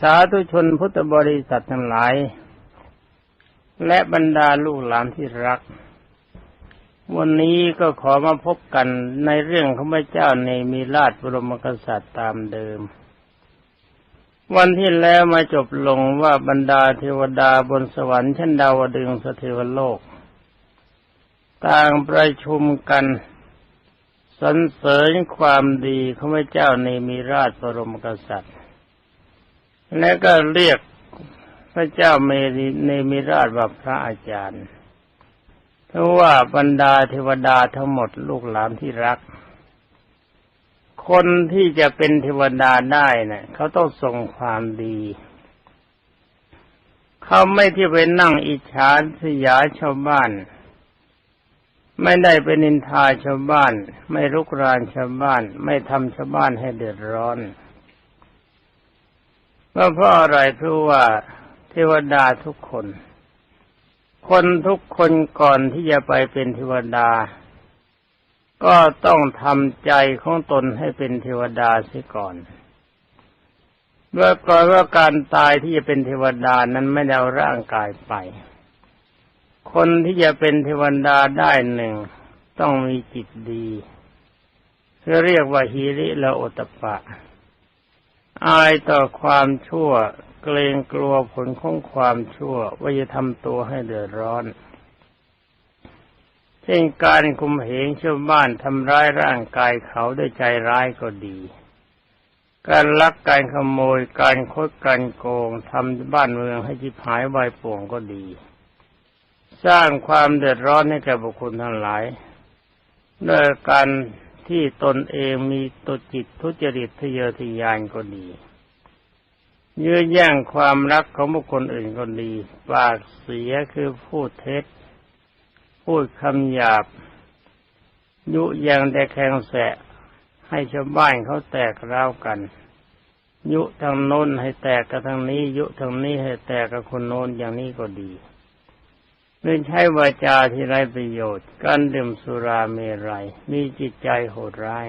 สาธุชนพุทธบริษัททั้งหลาย และบรรดาลูกหลานที่รัก วันนี้ก็ขอมาพบกันในเรื่องของพระเจ้าในมีราชบรมกษัตริย์ตามเดิม วันที่แล้วมาจบลงว่าบรรดาเทวดาบนสวรรค์ชั้นดาวดึงสเทวโลก ต่างประชุมกันสรรเสริญความดีของพระเจ้าในมีราชบรมกษัตริย์ และก็เรียกพระเจ้าเมริเนมิราชว่าพระอาจารย์ เพราะว่าบรรดาเทวดาทั้งหมดลูกหลานที่รัก คนที่จะเป็นเทวดาได้เนะ่ยเขาต้องส่งความดีเขาไม่ที่ไปนั่งอิจฉาสยาชาวบ้าน ไม่ได้ไปนินทาชาวบ้าน ไม่รุกรานชาวบ้าน ไม่ทำชาวบ้านให้เดือดร้อน เพราะอะไรเพราะว่าเทวดาทุกคน คนทุกคนก่อนที่จะไปเป็นเทวดา ก็ต้องทำใจของตนให้เป็นเทวดาเสียก่อนเมื่อก่อนว่าการตายที่จะเป็นเทวดานั้นไม่ได้เอาร่างกายไป คนที่จะเป็นเทวดาได้หนึ่งต้องมีจิตดีเรียกว่าฮีริละโอตปะ อายต่อความชั่ว เกรงกลัวผลของความชั่ว ว่าจะทำตัวให้เดือดร้อน เช่นการคุมเหงชาวบ้านทำร้ายร่างกายเขาด้วยใจร้ายก็ดี การลักการขโมยการคดการโกงทำบ้านเมืองให้จิบหายวายป่วงก็ดี สร้างความเดือดร้อนให้แก่บุคคลทั้งหลายด้วยการ ที่ตนเองมีตัวจิตทุจริตทะเยอทะยานก็ดีเยื้อแย่งความรักของบุคคลอื่นก็ดี ปากเสียคือพูดเท็จ พูดคำหยาบ ยุยงแต่แข่งแสะ ให้ชาวบ้านเขาแตกร้าวกัน ยุทางโน้นให้แตกกับทางนี้ ยุทางนี้ให้แตกกับคนโน้นอย่างนี้ก็ดี เมื่อใช้วาจาที่ไรประโยชน์ การดื่มสุราเมรัย มีจิตใจโหดร้าย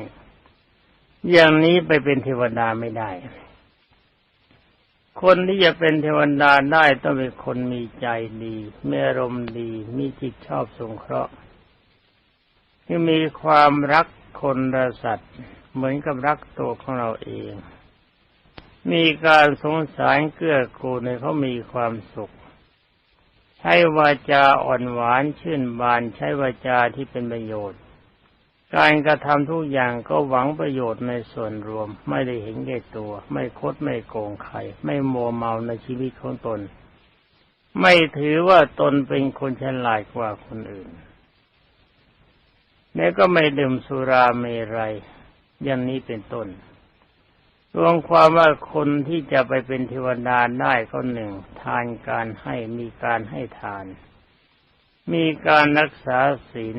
อย่างนี้ไปเป็นเทวดาไม่ได้ คนที่จะเป็นเทวดาได้ต้องเป็นคนมีใจดี มีอารมณ์ดี มีจิตชอบสงเคราะห์ที่มีความรักคนระสัตว์ เหมือนกับรักตัวของเราเอง มีการสงสารเกื้อกูลในเขามีความสุข ใช้วาจาอ่อนหวานชื่นบาน ใช้วาจาที่เป็นประโยชน์ การกระทำทุกอย่างก็หวังประโยชน์ในส่วนรวม ไม่ได้เห็นแก่ตัว ไม่คดไม่โกงใคร ไม่มัวเมาในชีวิตของตน ไม่ถือว่าตนเป็นคนฉลาดกว่าคนอื่นแม้ก็ไม่ดื่มสุราเมรัยอย่างนี้เป็นต้น รวมความว่าคนที่จะไปเป็นเทวดาได้ก็หนึ่ง ทานการให้มีการให้ทาน มีการรักษาศีล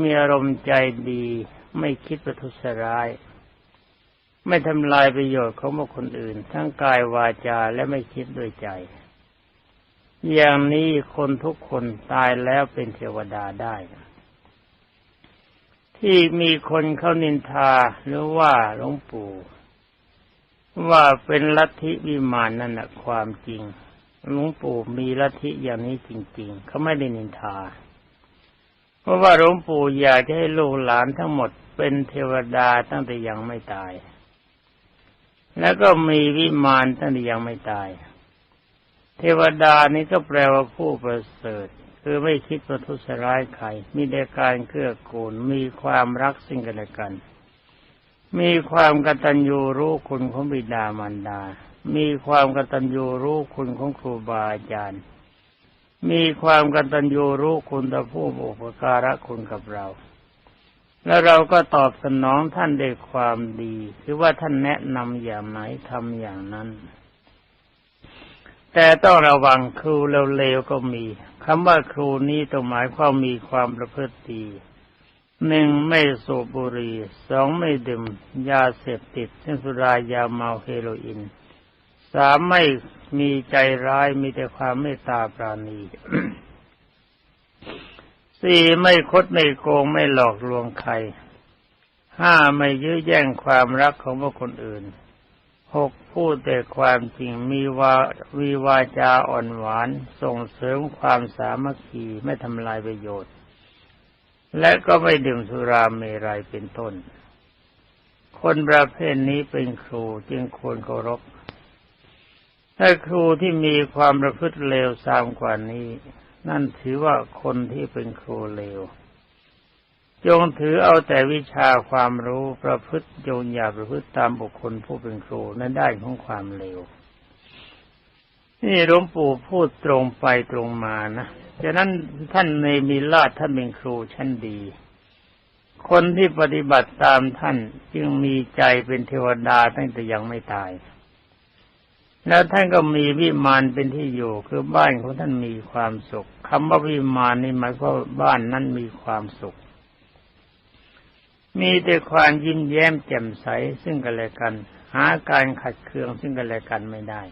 มีอารมณ์ใจดี ไม่คิดประทุษร้าย ไม่ทำลายประโยชน์ของบุคคลอื่น ทั้งกายวาจาและไม่คิดด้วยใจ อย่างนี้คนทุกคนตายแล้วเป็นเทวดาได้ ที่มีคนเขานินทาหรือว่าหลวงปู่ ว่าเป็นลัทธิวิมานนั่นแหะความจริงหลวงปู่มีลัทธิอย่างนี้จริง ๆ เขาไม่ได้นินทา เพราะว่าหลวงปู่อยากจะให้ลูกหลานทั้งหมดเป็นเทวดาตั้งแต่ยังไม่ตาย แล้วก็มีวิมานตั้งแต่ยังไม่ตาย เทวดานี้ก็แปลว่าผู้ประเสริฐ คือไม่คิดประทุษร้ายใครมีแต่การเกื้อกูลมีความรักสิ่งกันและกัน มีความกตัญญูรู้คุณของบิดามารดา มีความกตัญญูรู้คุณของครูบาอาจารย์ มีความกตัญญูรู้คุณต่อผู้อุปการะคุณกับเรา แล้วเราก็ตอบสนองท่านด้วยความดี คือว่าท่านแนะนำอย่างไหนทำอย่างนั้น แต่ต้องระวังครูเลวๆก็มีคำว่าครูนี้ต้องหมายความมีความประพฤติดีหนึ่งไม่สูบบุหรี่สองไม่ดื่มยาเสพติดเช่นสุรายาเมาเฮโรอีนสามไม่มีใจร้ายมีแต่ความเมตตาปราณีสี่ไม่คดไม่โกงไม่หลอกลวงใครห้าไม่ยื้อแย่งความรักของบุคคลอื่น หกพูดแต่ความจริงมีวาวีวาจาอ่อนหวาน ส่งเสริมความสามัคคีไม่ทำลายประโยชน์ และก็ไม่ดื่มสุราเมรัยเป็นต้น คนประเภทนี้เป็นครูจึงควรเคารพถ้าครูที่มีความประพฤติเลวทรามกว่านี้ นั่นถือว่าคนที่เป็นครูเลว จงถือเอาแต่วิชาความรู้ประพฤติโยนอย่าประพฤติตามบุคคลผู้เป็นครูในด้านของความเลวนี่หลวงปู่พูดตรงไปตรงมานะฉะนั้นท่านในมีลาดท่านเป็นครูชั้นดี คนที่ปฏิบัติตามท่านจึงมีใจเป็นเทวดาตั้งแต่ยังไม่ตาย แล้วท่านก็มีวิมานเป็นที่อยู่คือบ้านของท่านมีความสุขคำว่าวิมานนี่หมายความว่าบ้านนั้นมีความสุข มีแต่ความยิ้มแย้มแจ่มใสซึ่งกันและกัน หาการขัดเคืองซึ่งกันและกันไม่ได้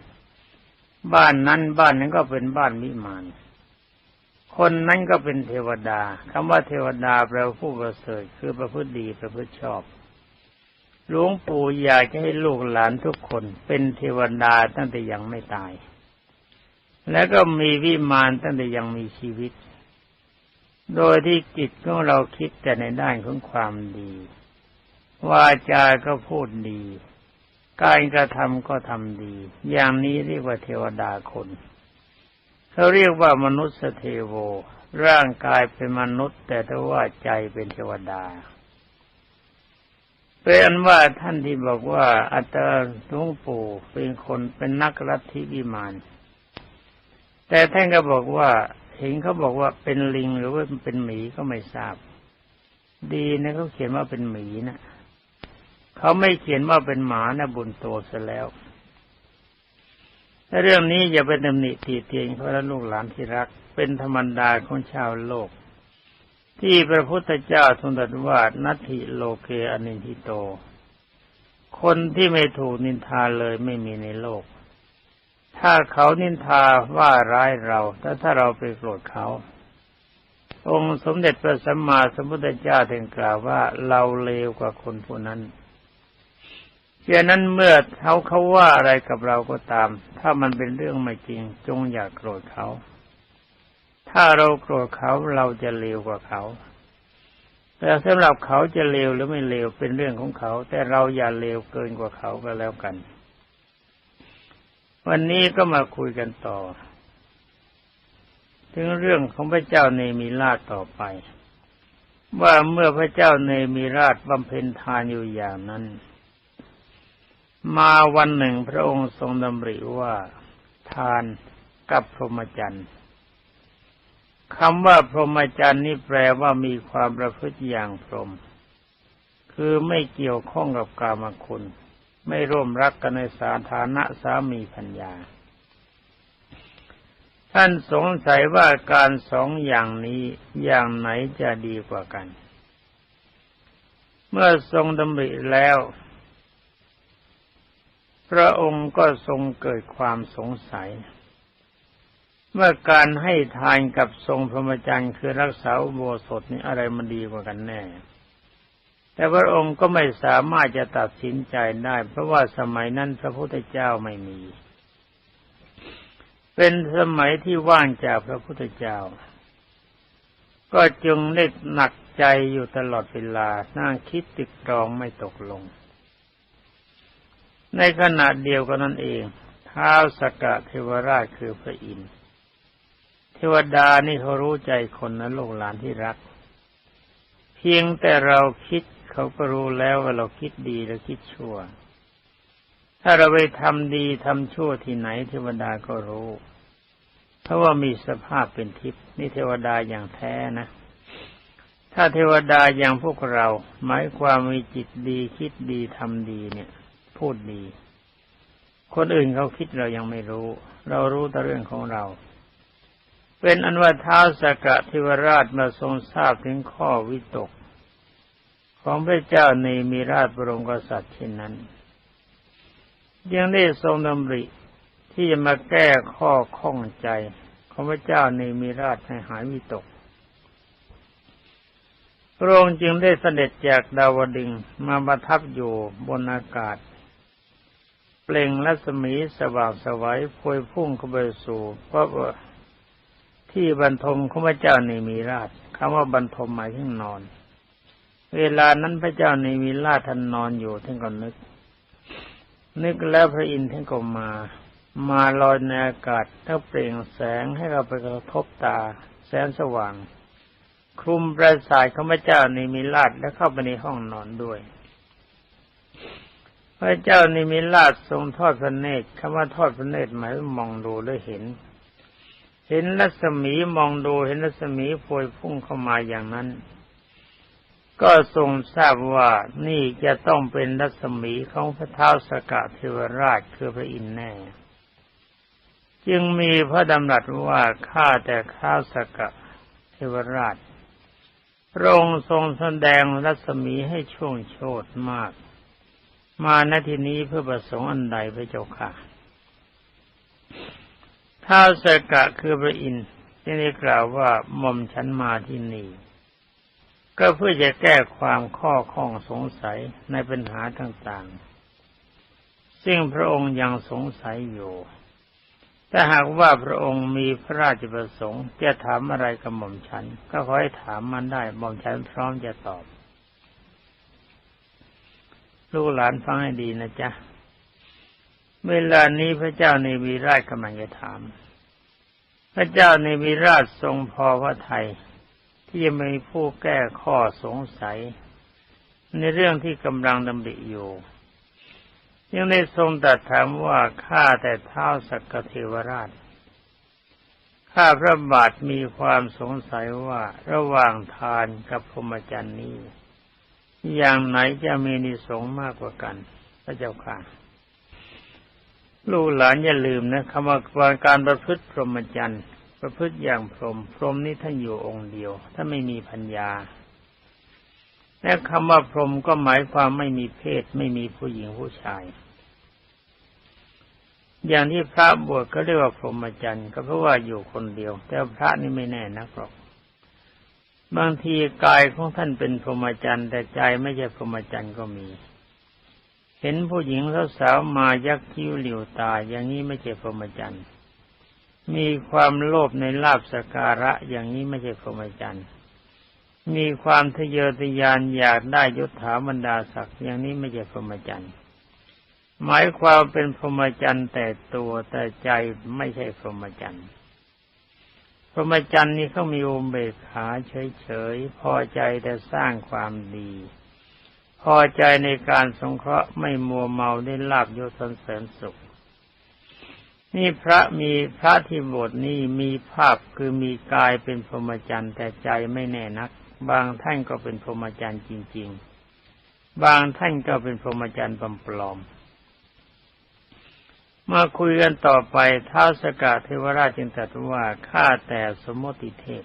บ้านนั้นบ้านนั้นก็เป็นบ้านวิมานคนนั้นก็เป็นเทวดาคำว่าเทวดาแปลว่าผู้ประเสริฐคือประพฤติดีประพฤติชอบหลวงปู่อยากจะให้ลูกหลานทุกคนเป็นเทวดาตั้งแต่ยังไม่ตาย และก็มีวิมานตั้งแต่ยังมีชีวิต โดยที่จิตของเราคิดแต่ในด้านของความดี วาจาก็พูดดีการกระทำก็ทำดี อย่างนี้เรียกว่าเทวดาคนเขาเรียกว่ามนุษย์เทโว ร่างกายเป็นมนุษย์ แต่ถ้าว่าใจเป็นเทวดาเป็นว่าท่านที่บอกว่าอัตหลวงปู่เป็นคนเป็นนักรัฐทิวิมาน แต่ท่านก็บอกว่า เห็นเขาบอกว่าเป็นลิงหรือว่าเป็นหมีก็ไม่ทราบ ดีนะเขาเขียนว่าเป็นหมีนะเขาไม่เขียนว่าเป็นหมานะบุญโตซะแล้วแต่เรื่องนี้อย่าไปตำหนิตีเตียงเพราะลูกหลานที่รัก เป็นธรรมดาของชาวโลก ที่พระพุทธเจ้าทรงตรัสว่านัตถิโลเกอนินทิโต คนที่ไม่ถูกนินทาเลยไม่มีในโลก ถ้าเขานินทาว่าร้ายเราแต่ถ้าเราไปโกรธเขา องค์สมเด็จพระสัมมาสัมพุทธเจ้าถึงกล่าวว่าเราเลวกว่าคนผู้นั้นเช่นนั้นเมื่อเขาเขาว่าอะไรกับเราก็ตาม ถ้ามันเป็นเรื่องไม่จริง จงอย่ากโกรธเขา ถ้าเราโกรธเขาเราจะเลวกว่าเขา แต่สำหรับเขาจะเลวหรือไม่เลวเป็นเรื่องของเขา แต่เราอย่าเลวเกินกว่าเขาก็แล้วกัน วันนี้ก็มาคุยกันต่อ ถึงเรื่องของพระเจ้าเนมีราชต่อไป ว่าเมื่อพระเจ้าเนมีราชบำเพ็ญทานอยู่อย่างนั้น มาวันหนึ่งพระองค์ทรงดำริว่าทานกับพรหมจรรย์คำว่าพรหมจรรย์นี่แปลว่ามีความประพฤติอย่างพรหมคือไม่เกี่ยวข้องกับกามคุณ ไม่ร่วมรักกันในสาธารณะสามีพัญญา ท่านสงสัยว่าการสองอย่างนี้อย่างไหนจะดีกว่ากัน เมื่อทรงดำริแล้ว พระองค์ก็ทรงเกิดความสงสัยเมื่อการให้ทานกับทรงพรหมจรรย์คือรักษาโบสถนี่อะไรมันดีกว่ากันแน่ แต่พระองค์ก็ไม่สามารถจะตัดสินใจได้ เพราะว่าสมัยนั้นพระพุทธเจ้าไม่มี เป็นสมัยที่ว่างจากพระพุทธเจ้า ก็จึงเล็กหนักใจอยู่ตลอดเวลา นั่งคิดติดรองไม่ตกลง ในขณะเดียวกันนั่นเองท้าวสกะเทวราชคือพระอินทร์เทวดานี่เขารู้ใจคนนะลูกหลานที่รัก เพียงแต่เราคิด เขาก็รู้แล้วว่าเราคิดดีหรือคิดชั่ว ถ้าเราไปทำดีทำชั่วที่ไหนเทวดาก็รู้ เพราะว่ามีสภาพเป็นทิพย์นี่เทวดาอย่างแท้นะ ถ้าเทวดาอย่างพวกเรา หมายความมีจิตดีคิดดีทำดีเนี่ย พูดดี คนอื่นเขาคิดเรายังไม่รู้ เรารู้แต่เรื่องของเราเป็นอันว่าท้าวสกะเทวราชมาทรงทราบถึงข้อวิตก ของพระเจ้าในมีราชบรมกษัตริย์เช่นนั้น ยังได้ทรงดำริที่จะมาแก้ข้อข้องใจของพระเจ้าในมีราชให้หายวิตกพระองค์จึงได้เสด็จจากดาวดึงมาประทับอยู่บนอากาศ เปล่งรัศมีสว่างสวัยพวยพุ่งเข้าไปสู่พระที่บรรทมของพระเจ้าในมีราชคำว่าบรรทมหมายถึงนอน เวลานั้นพระเจ้าในมีราท่านนอนอยู่ท่านก็นึก นึกแล้วพระอินทร์ท่านก็มา มาลอยในอากาศถ้าเปล่งแสงให้เราไปกระทบตา แสงสว่าง คลุมประสาทของพระเจ้าในมีราชและเข้าไปในห้องนอนด้วย พระเจ้านิมิราชทรงทอดพระเนตรคำว่าทอดพระเนตรหมายว่ามองดูและเห็น เห็นรัศมีมองดูเห็นรัศมีพวยพุ่งเข้ามาอย่างนั้น ก็ทรงทราบว่านี่จะต้องเป็นรัศมีของพระเท้าสกะเทวราชคือพระอินทร์แน่ จึงมีพระดำรัสว่าข้าแต่ข้าสกะเทวราชพระองค์ทรงแสดงรัศมีให้ช่วงโชดมาก มาณที่นี้เพื่อประสงค์อันใดพระเจ้าค่ะท้าวสกะคือพระอินทร์ที่ได้กล่าวว่าหม่อมฉันมาที่นี่ ก็เพื่อจะแก้ความข้อข้องสงสัยในปัญหาต่างๆ ซึ่งพระองค์ยังสงสัยอยู่ถ้าหากว่าพระองค์มีพระราชประสงค์จะถามอะไรกับหม่อมฉัน ก็ขอให้ถามมันได้หม่อมฉันพร้อมจะตอบ ลูกหลานฟังให้ดีนะจ๊ะ เวลานี้พระเจ้าในวีราชกำลังจะถาม พระเจ้าในวีราชทรงพอพระไทย ที่จะมีผู้แก้ข้อสงสัย ในเรื่องที่กำลังดำริอยู่ยังได้ทรงตรัสถามว่าข้าแต่เท้าสักกเทวราชข้าพระบาทมีความสงสัยว่าระหว่างทานกับพรหมจรรย์นี้ อย่างไหนจะมีนิสงมากกว่ากัน พระเจ้าค่ะ ลูกหลานอย่าลืมนะคำว่าการประพฤติพรหมจรรย์ ประพฤติอย่างพรหมพรหมนี้ท่านอยู่องค์เดียวถ้าไม่มีพัญญาและคำว่าพรหมก็หมายความไม่มีเพศ ไม่มีผู้หญิงผู้ชาย อย่างที่พระบวชก็เรียกว่าพรหมจรรย์ ก็เพราะว่าอยู่คนเดียว แต่พระนี่ไม่แน่นักหรอกบางทีกายของท่านเป็นพรหมจรรย์ แต่ใจไม่ใช่พรหมจรรย์ก็มี เห็นผู้หญิงสาวๆมายักคิ้วหลิวตา อย่างนี้ไม่ใช่พรหมจรรย์ มีความโลภในลาบสการะอย่างนี้ไม่ใช่พรหมจรรย์มีความทะเยอทะยานอยากได้ยศถาบรรดาศักดิ์อย่างนี้ไม่ใช่พรหมจรรย์หมายความเป็นพรหมจรรย์แต่ตัวแต่ใจไม่ใช่พรหมจรรย์พรหมจรรย์นี้เขามีอุเบกขาเฉยๆพอใจแต่สร้างความดี พอใจในการสงเคราะห์ไม่มัวเมาได้ลาบยศสรรเสริญสุข นี่พระมีพระที่บทนี้มีภาพคือมีกายเป็นพรหมจรรย์แต่ใจไม่แน่นัก บางท่านก็เป็นพรหมจรรย์จริง ๆ บางท่านก็เป็นพรหมจรรย์ปลอมๆมาคุยกันต่อไปท้าวสกาเทวราชจึงตรัสว่าข้าแต่สมมติเทพ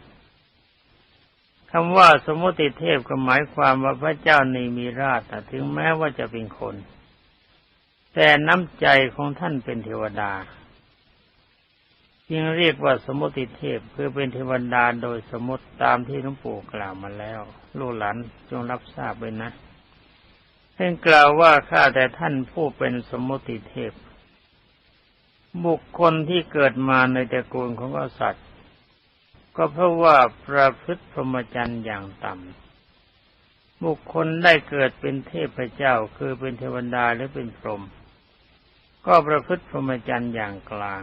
คำว่าสมมติเทพก็หมายความว่าพระเจ้าในมีราชถึงแม้ว่าจะเป็นคน แต่น้ำใจของท่านเป็นเทวดา จึงเรียกว่าสมมติเทพคือเป็นเทวดาโดยสมมติตามที่หลวงปู่กล่าวมาแล้ว ลูกหลานจงรับทราบไว้นะท่านกล่าวว่าข้าแต่ท่านผู้เป็นสมมติเทพ บุคคลที่เกิดมาในตระกูลของกษัตริย์ ก็เพราะว่าประพฤติพรหมจรรย์อย่างต่ำบุคคลได้เกิดเป็นเทพเจ้าคือเป็นเทวดาหรือเป็นพรหมก็ประพฤติพรหมจรรย์อย่างกลาง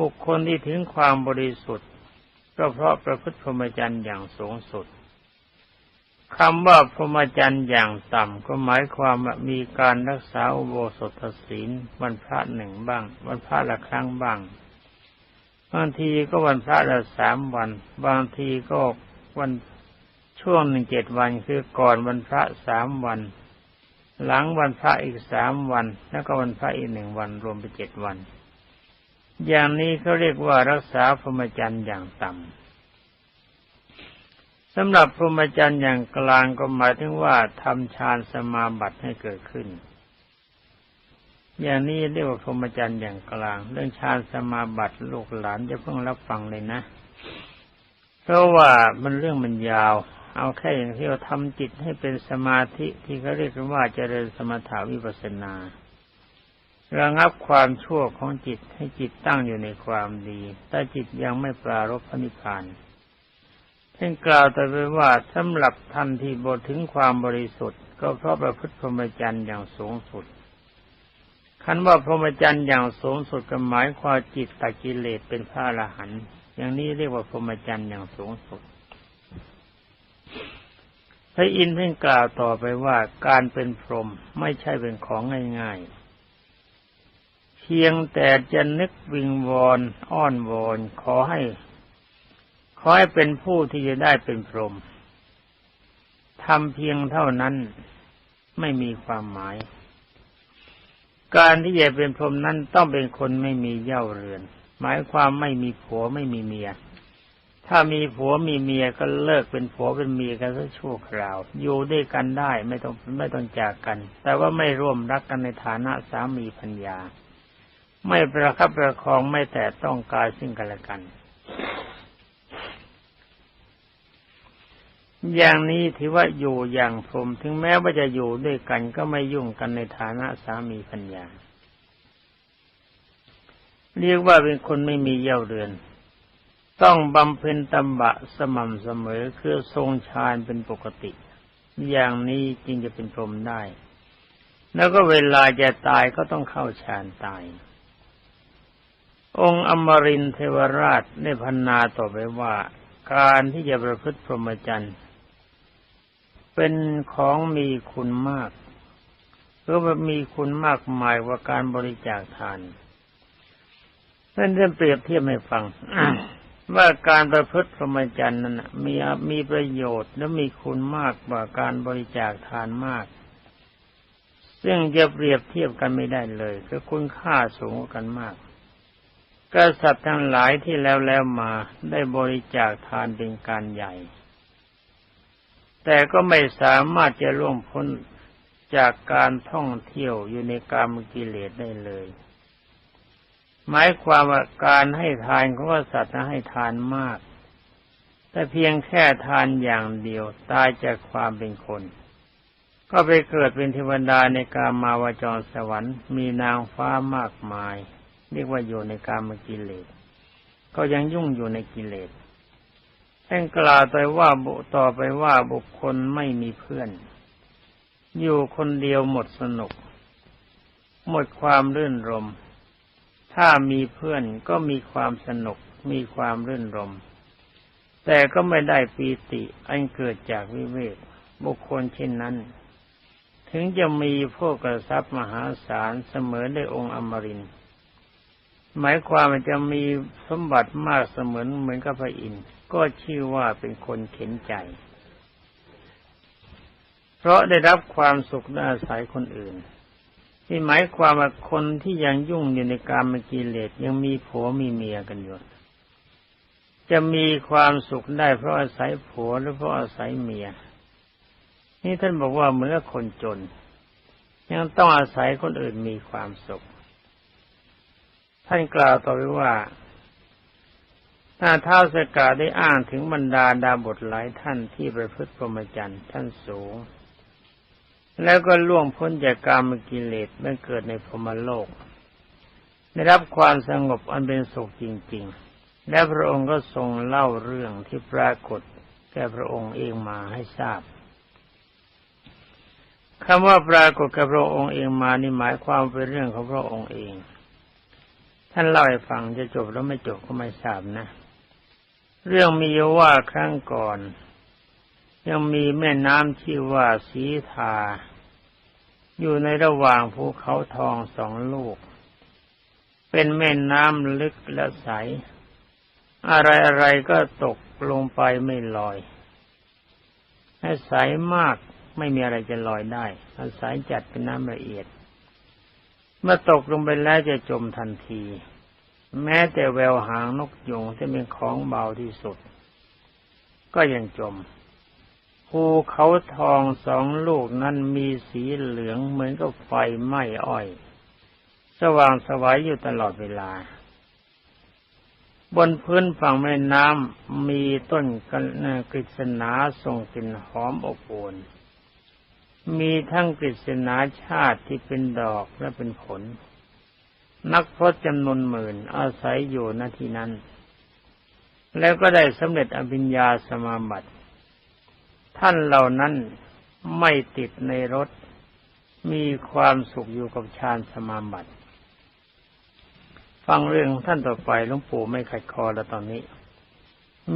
บุคคลที่ถึงความบริสุทธิ์ก็เพราะประพฤติพรหมจรรย์อย่างสูงสุดคำว่าพรหมจรรย์อย่างต่ำก็หมายความว่ามีการรักษาอุโบสถศีลวันพระหนึ่งบ้าง วันพระละครั้งบ้าง บางทีก็วันพระละสามวัน บางทีก็วันช่วงหนึ่งเจ็ดวันคือก่อนวันพระสามวัน หลังวันพระอีกสามวัน แล้วก็วันพระอีกหนึ่งวันรวมเป็นเจ็ดวัน อย่างนี้เขาเรียกว่ารักษาพรหมจรรย์อย่างต่ำสำหรับพรหมจรรย์อย่างกลางก็หมายถึงว่าทำฌานสมาบัติให้เกิดขึ้น อย่างนี้เรียกว่าพรหมจรรย์อย่างกลาง เรื่องฌานสมาบัติลูกหลานจะเพิ่งรับฟังเลยนะ เพราะว่ามันเรื่องมันยาว เอาแค่อย่างที่เราทำจิตให้เป็นสมาธิที่เขาเรียกว่าเจริญสมถาวิปัสสนา ระงับความชั่วของจิตให้จิตตั้งอยู่ในความดีแต่จิตยังไม่ปรารบพระนิพพานท่านกล่าวแต่ไปว่าสำหรับท่านที่บทถึงความบริสุทธิ์ ก็เพราะประพฤติพรหมจรรย์อย่างสูงสุดคันว่าพรหมจรรย์อย่างสูงสุดก็หมายความจิตตักิเลสเป็นพระอรหันต์อย่างนี้เรียกว่าพรหมจรรย์อย่างสูงสุดพระอินทร์เพ่งกล่าวต่อไปว่าการเป็นพรหมไม่ใช่เป็นของง่ายๆ พียงแต่จะนึกวิงวอนอ้อนวอนขอให้ ขอให้เป็นผู้ที่จะได้เป็นพรหมทำเพียงเท่านั้นไม่มีความหมาย การที่จะเป็นพรหมนั้นต้องเป็นคนไม่มีเย่าเรือน หมายความไม่มีผัวไม่มีเมีย ถ้ามีผัวมีเมียก็เลิกเป็นผัวเป็นเมียกันสักชั่วคราว อยู่ด้วยกันได้ไม่ต้องไม่ต้องจากกัน แต่ว่าไม่ร่วมรักกันในฐานะสามีพัญญา ไม่ประคับประคองไม่แต่ต้องกายซึ่งกันและกัน อย่างนี้ถือว่าอยู่อย่างพรมถึงแม้ว่าจะอยู่ด้วยกันก็ไม่ยุ่งกันในฐานะสามีพัญญาเรียกว่าเป็นคนไม่มีเย่าเรือน ต้องบำเพ็ญตบะสม่ำเสมอคือทรงฌานเป็นปกติ อย่างนี้จึงจะเป็นพรหมได้ แล้วก็เวลาจะตายก็ต้องเข้าฌานตาย องค์อมรินเทวราชได้พันนาต่อไปว่า การที่จะประพฤติพรหมจรรย์เป็นของมีคุณมากเพราะว่ามีคุณมากมายกว่าการบริจาคทานนั่นเรื่องเปรียบเทียบให้ฟังว่าการประพฤติพรหมจรรย์นั้นมีมีประโยชน์และมีคุณมากกว่าการบริจาคทานมาก ซึ่งจะเปรียบเทียบกันไม่ได้เลยคือคุณค่าสูงกันมาก กษัตริย์ทั้งหลายที่แล้วแล้วมาได้บริจาคทานเป็นการใหญ่ แต่ก็ไม่สามารถจะล่วงพ้นจากการท่องเที่ยวอยู่ในกามกิเลสได้เลย หมายความว่าการให้ทานของสัตว์ให้ทานมาก แต่เพียงแค่ทานอย่างเดียวตายจากความเป็นคน ก็ไปเกิดเป็นเทวดาในกามาวจรสวรรค์ มีนางฟ้ามากมาย เรียกว่าอยู่ในกามกิเลส ก็ยังยุ่งอยู่ในกิเลสท่านกล่าวไปว่าบุต่อไปว่าบุคคลไม่มีเพื่อน อยู่คนเดียวหมดสนุก หมดความรื่นรม ถ้ามีเพื่อนก็มีความสนุก มีความรื่นรม แต่ก็ไม่ได้ปีติอันเกิดจากวิเวก บุคคลเช่นนั้น ถึงจะมีพวกกระซับมหาศาลเสมอในองค์อมริน หมายความว่าจะมีสมบัติมากเสมือนเหมือนกับพระอินทร์ก็ชื่อว่าเป็นคนเข็นใจ เพราะได้รับความสุขอาศัยคนอื่นที่หมายความว่าคนที่ยังยุ่งอยู่ในการมกิเลสยังมีผัวมีเมียกันอยู่จะมีความสุขได้เพราะอาศัยผัวหรือเพราะอาศัยเมีย นี่ท่านบอกว่าเหมือนคนจน ยังต้องอาศัยคนอื่นมีความสุข ท่านกล่าวต่อไปว่าถ้าเท้าสกาได้อ้างถึงบรรดาดาบทหลายท่านที่ประพฤติพรหมจรรย์ท่านสูง แล้วก็ล่วงพ้นจากกามกิเลสไม่เกิดในพรมโลก ได้รับความสงบอันเป็นสุขจริง ๆ และพระองค์ก็ทรงเล่าเรื่องที่ปรากฏแก่พระองค์เองมาให้ทราบคำว่าปรากฏกับพระองค์เองมานี่หมายความเป็นเรื่องของพระองค์เอง ท่านเล่าให้ฟังจะจบแล้วไม่จบก็ไม่ทราบนะ เรื่องมีว่าครั้งก่อน ยังมีแม่น้ำชื่อว่าสีทา อยู่ในระหว่างภูเขาทองสองลูก เป็นแม่น้ำลึกและใส อะไรอะไรก็ตกลงไปไม่ลอยให้ใสมากไม่มีอะไรจะลอยได้อาศัยจัดเป็นน้ำละเอียด เมื่อตกลงไปแล้วจะจมทันที แม้แต่แววหางนกยุงที่เป็นของเบาที่สุด ก็ยังจมภูเขาทองสองลูกนั้นมีสีเหลืองเหมือนกับไฟไหม้อ้อย สว่างสวัยอยู่ตลอดเวลา บนพื้นฝั่งแม่น้ำมีต้นกฤษณาส่งกลิ่นหอมอบอวล มีทั้งกฤษณาชาติที่เป็นดอกและเป็นผล นักพรตจำนวนหมื่นอาศัยอยู่ณที่นั้น แล้วก็ได้สำเร็จอภิญญาสมาบัติ ท่านเหล่านั้นไม่ติดในรถ มีความสุขอยู่กับฌานสมาบัติ ฟังเรื่องท่านต่อไปหลวงปู่ไม่ขัดคอแล้วตอนนี้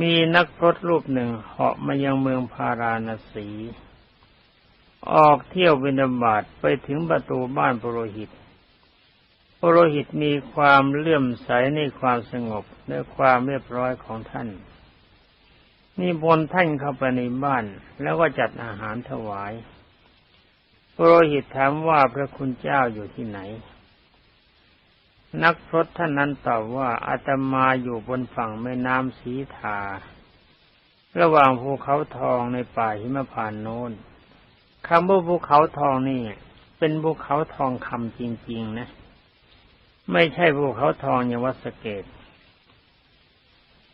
มีนักพรตรูปหนึ่งเหาะมายังเมืองพาราณสี ออกเที่ยวบินาบาตไปถึงประตูบ้านปรหิตปรหิตมีความเลื่อมใสในความสงบและความเรียบร้อยของท่านนี่บนท่านเข้าไปในบ้านแล้วก็จัดอาหารถวายปรหิตถามว่าพระคุณเจ้าอยู่ที่ไหน นักพรตท่านนั้นตอบว่าอาตมาอยู่บนฝั่งแม่น้ำสีทา ระหว่างภูเขาทองในป่าหิมพานโน้น คำว่าภูเขาทองนี่ เป็นภูเขาทองคำจริง ๆ นะ ไม่ใช่ภูเขาทองอย่างวัดสเกต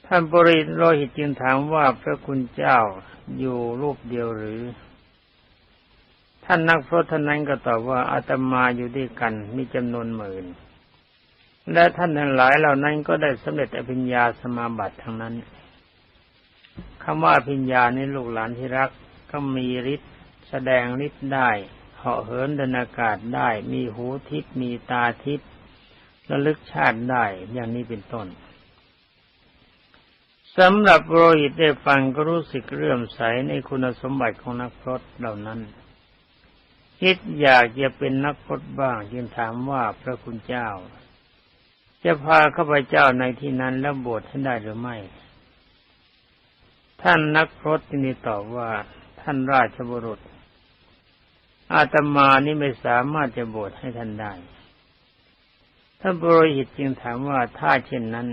ท่านปริโรหิตจึงถามว่าพระคุณเจ้าอยู่รูปเดียวหรือ ท่านนักพรตท่านนั้นก็ตอบว่าอาตมาอยู่ด้วยกันมีจำนวนหมื่น และท่านทั้งหลายเหล่านั้นก็ได้สำเร็จอภิญญาสมาบัติทั้งนั้นคำว่าอภิญญาในลูกหลานที่รักก็มีฤทธิ์ แสดงฤทธิ์ได้เหาะเหินเดินอากาศได้ มีหูทิพย์มีตาทิพย์ระลึกชาติได้อย่างนี้เป็นต้นสำหรับโรหิตได้ฟังก็รู้สึกเรื่อมใสในคุณสมบัติของนักพรตเหล่านั้น คิดอยากจะเป็นนักพรตบ้างจึงถามว่าพระคุณเจ้า จะพาข้าพเจ้าในที่นั้นแล้วบวชให้ได้หรือไม่ ท่านนักพรตนี่ตอบว่าท่านราชบุรุษ อาตมานี่ไม่สามารถจะบวชให้ท่านได้ท่านบรหิตจึงถามว่าถ้าเช่นนั้น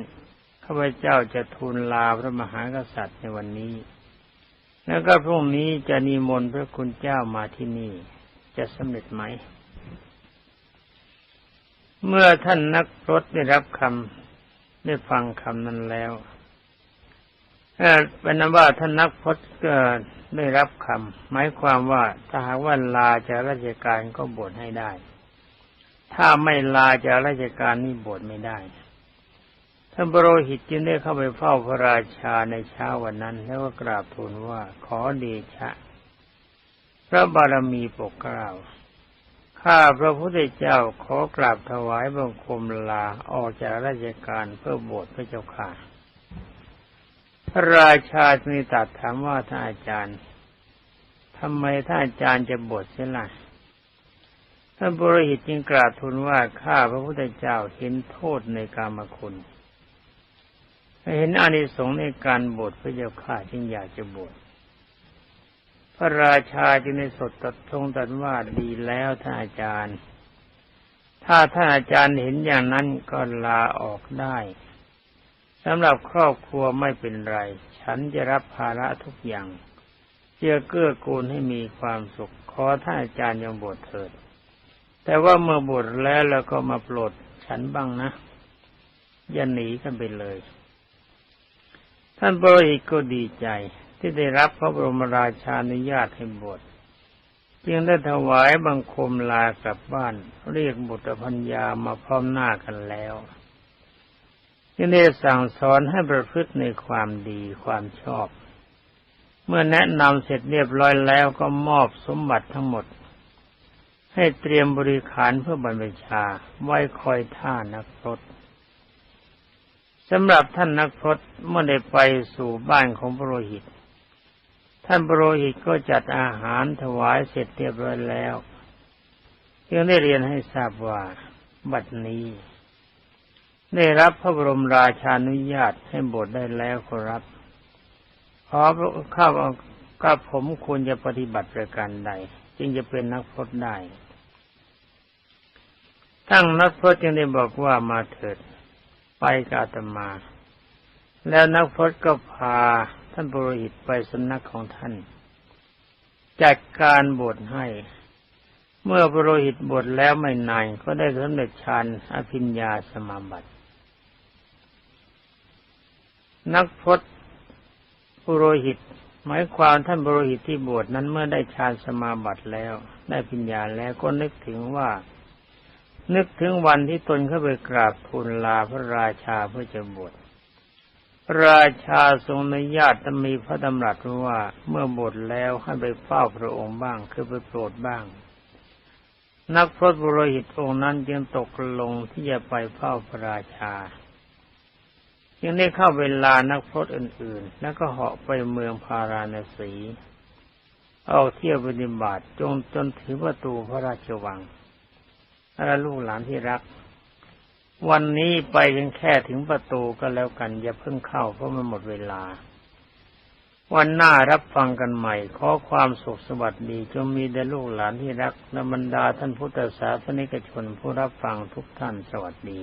ข้าพเจ้าจะทูลลาพระมหากษัตริย์ในวันนี้ แล้วก็พรุ่งนี้จะนิมนต์พระคุณเจ้ามาที่นี่ จะสำเร็จไหม เมื่อท่านนักรถได้รับคำได้ฟังคำนั้นแล้วเป็นนั้นว่าท่านนักพจน์ก็ ได้รับคำหมายความว่าถ้าหากว่าลาจากราชการก็บวชให้ได้ ถ้าไม่ลาจากราชการนี่บวชไม่ได้ท่านบรหิตจึงได้เข้าไปเฝ้าพระราชาในเช้าวันนั้น แล้วก็กราบทูลว่าขอเดชะ พระบารมีปกเกล้าข้าพระพุทธเจ้าขอกราบถวายบังคมลาออกจากราชการเพื่อบวชพระเจ้าค่ะ พระราชาจึงตัดถามว่าท่านอาจารย์ทำไมท่านอาจารย์จะบวชเสียล่ะท่านบริหิตจึงกราบทูลว่าข้าพระพุทธเจ้าเห็นโทษในกามคุณเห็นอานิสงส์ในการบวชพระเจ้าข้าจึงอยากจะบวชพระราชาจึงในสดตัดทงตัดว่าดีแล้วท่านอาจารย์ ถ้าท่านอาจารย์เห็นอย่างนั้นก็ลาออกได้ สำหรับครอบครัวไม่เป็นไร ฉันจะรับภาระทุกอย่างเพื่อเกื้อกูลให้มีความสุข ขอท่านอาจารย์ยังบวชเถิด แต่ว่าเมื่อบวชแล้วแล้วก็มาปรดฉันบ้างนะ อย่าหนีกันไปเลย ท่านบริหิตก็ดีใจ ที่ได้รับพระบรมราชานุญาตให้บวชจึงได้ถวายบังคมลากลับบ้าน เรียกบุตรพัญญามาพร้อมหน้ากันแล้ว จึงได้สั่งสอนให้ประพฤติในความดีความชอบ เมื่อแนะนำเสร็จเรียบร้อยแล้วก็มอบสมบัติทั้งหมด ให้เตรียมบริขารเพื่อบรรพชาไว้คอยท่านักพรตสำหรับท่านนักพรตเมื่อได้ไปสู่บ้านของพระโรหิต ท่านพระโรหิตก็จัดอาหารถวายเสร็จเรียบร้อยแล้ว จึงได้เรียนให้ทราบว่า บัดนี้ ได้รับพระบรมราชานุญาตให้บวชได้แล้วครับขอข้ากับผมควรจะปฏิบัติประการใด จึงจะเป็นนักพรตได้ทั้งนักพรตจึงได้บอกว่ามาเถิด ไปกาตมา แล้วนักพรตก็พาท่านบริหิตไปสำนักของท่าน จัดการบทให้ เมื่อปรหิตบทแล้วไม่นานก็ได้สำเร็จฌานอภิญญาสมาบัติ นักพจน์ปุโรหิต หมายความท่านปุโรหิตที่บวชนั้นเมื่อได้ฌานสมาบัติแล้ว ได้ปัญญาแล้วก็นึกถึงว่า นึกถึงวันที่ตนเข้าไปกราบทูลลาพระราชาเพื่อจะบวชพระราชาทรงอนุญาตและมีพระดำรัสว่าเมื่อบวชแล้วให้ไปเฝ้าพระองค์บ้างคือไปโปรดบ้าง นักพรตบุโรหิตองค์นั้นจึงตกลงที่จะไปเฝ้าพระราชา ยังได้เข้าเวลานักพรตอื่น ๆ แล้วก็เหาะไปเมืองพาราณสีออกเที่ยวปฏิบัติจงจนถึงประตูพระราชวังและลูกหลานที่รัก วันนี้ไปกันแค่ถึงประตูก็แล้วกัน อย่าเพิ่งเข้าเพราะมันหมดเวลา วันหน้ารับฟังกันใหม่ ขอความสุขสวัสดีจงมีแด่ลูกหลานที่รักและบรรดาท่านพุทธศาสนิกชนผู้รับฟังทุกท่านสวัสดี